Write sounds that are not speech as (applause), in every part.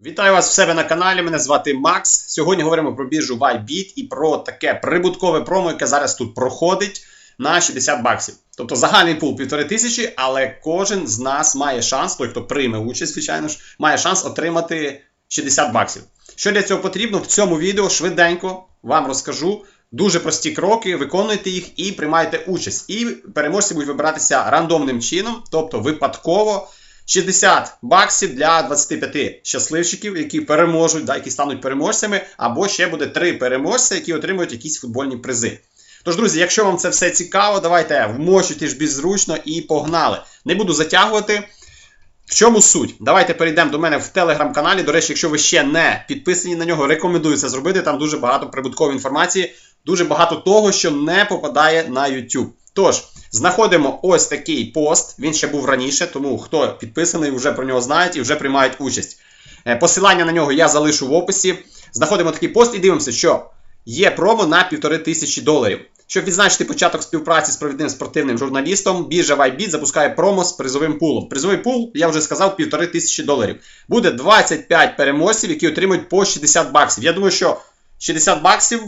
Вітаю вас в себе на каналі. Мене звати Макс. Сьогодні говоримо про біржу YBit і про таке прибуткове промо, яке зараз тут проходить на 60 баксів. Тобто загальний пул 1500 тисячі, але кожен з нас має шанс, той, хто прийме участь, звичайно ж, має шанс отримати 60 баксів. Що для цього потрібно? В цьому відео швиденько вам розкажу. Дуже прості кроки, виконуйте їх і приймайте участь. І переможці будуть вибиратися рандомним чином, тобто випадково. 60 баксів для 25 щасливчиків, які переможуть, да, які стануть переможцями, або ще буде 3 переможця, які отримують якісь футбольні призи. Тож, друзі, якщо вам це все цікаво, давайте вмочуйте ж беззручно і погнали. Не буду затягувати. В чому суть? Давайте перейдемо до мене в телеграм-каналі. До речі, якщо ви ще не підписані на нього, рекомендую це зробити. Там дуже багато прибуткової інформації, дуже багато того, що не попадає на YouTube. Тож, знаходимо ось такий пост. Він ще був раніше, тому хто підписаний, вже про нього знають і вже приймають участь. Е, Посилання на нього я залишу в описі. Знаходимо такий пост і дивимося, що є промо на півтори тисячі доларів. Щоб відзначити початок співпраці з провідним спортивним журналістом, біржа YBit запускає промо з призовим пулом. Призовий пул, я вже сказав, півтори тисячі доларів. Буде 25 переможців, які отримують по 60 баксів. Я думаю, що 60 баксів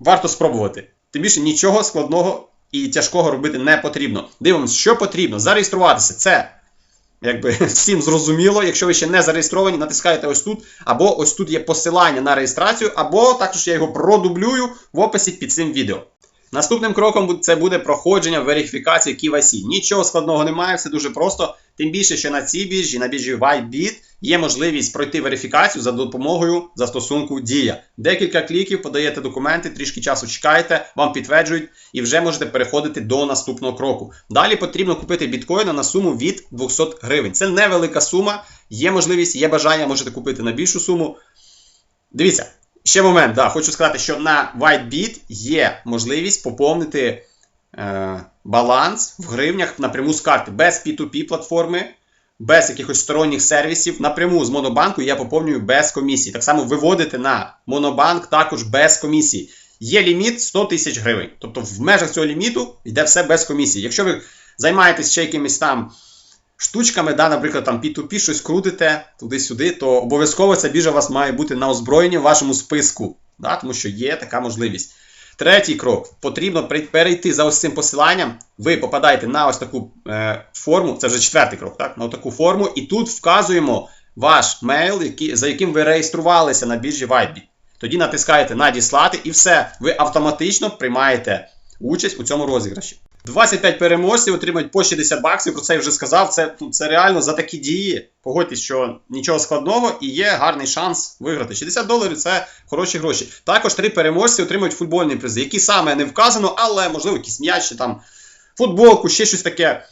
варто спробувати. Тим більше нічого складного і тяжкого робити не потрібно. Дивимося, що потрібно. Зареєструватися. Це якби (laughs) всім зрозуміло. Якщо ви ще не зареєстровані, натискаєте ось тут, або ось тут є посилання на реєстрацію, або також я його продублюю в описі під цим відео. Наступним кроком це буде проходження верифікації KYC. Нічого складного немає, все дуже просто. Тим більше, що на цій біржі, на біржі YBit, є можливість пройти верифікацію за допомогою застосунку Дія. Декілька кліків, подаєте документи, трішки часу чекаєте, вам підтверджують і вже можете переходити до наступного кроку. Далі потрібно купити біткоїна на суму від 200 гривень. Це невелика сума, є можливість, є бажання, можете купити на більшу суму. Дивіться, ще момент, да, хочу сказати, що на WhiteBit є можливість поповнити баланс в гривнях напряму з карти без P2P платформи, без якихось сторонніх сервісів. Напряму з Монобанку я поповнюю без комісії. Так само виводити на Монобанк також без комісії. Є ліміт 100 тисяч гривень. Тобто в межах цього ліміту йде все без комісії. Якщо ви займаєтесь ще якимись там штучками, да, наприклад, там P2P щось крутите туди-сюди, то обов'язково ця біржа у вас має бути на озброєнні в вашому списку, да, тому що є така можливість. Третій крок. Потрібно перейти за ось цим посиланням. Ви попадаєте на ось таку е, форму, це вже четвертий крок, так? На таку форму, і тут вказуємо ваш мейл, який, за яким ви реєструвалися на біржі Whitebit. Тоді натискаєте надіслати і все, ви автоматично приймаєте участь у цьому розіграші. 25 переможців отримають по 60 баксів. Про це я вже сказав. Це, ну, це реально за такі дії. Погодьтесь, що нічого складного і є гарний шанс виграти. 60 доларів це хороші гроші. Також три переможці отримують футбольні призи, які саме не вказано, але можливо якісь м'ячі, там футболку, ще щось таке.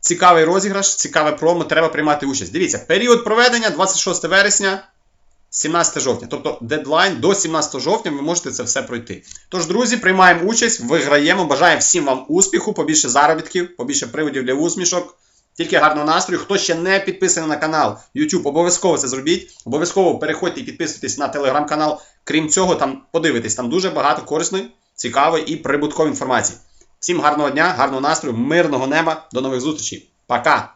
Цікавий розіграш, цікаве промо, треба приймати участь. Дивіться, період проведення 26 вересня. 17 жовтня, тобто дедлайн до 17 жовтня ви можете це все пройти. Тож, друзі, приймаємо участь, виграємо. Бажаємо всім вам успіху, побільше заробітків, побільше приводів для усмішок. Тільки гарного настрою. Хто ще не підписаний на канал YouTube, обов'язково це зробіть. Обов'язково переходьте і підписуйтесь на телеграм-канал. Крім цього, там подивитесь, там дуже багато корисної, цікавої і прибуткової інформації. Всім гарного дня, гарного настрою, мирного неба. До нових зустрічей. Пока!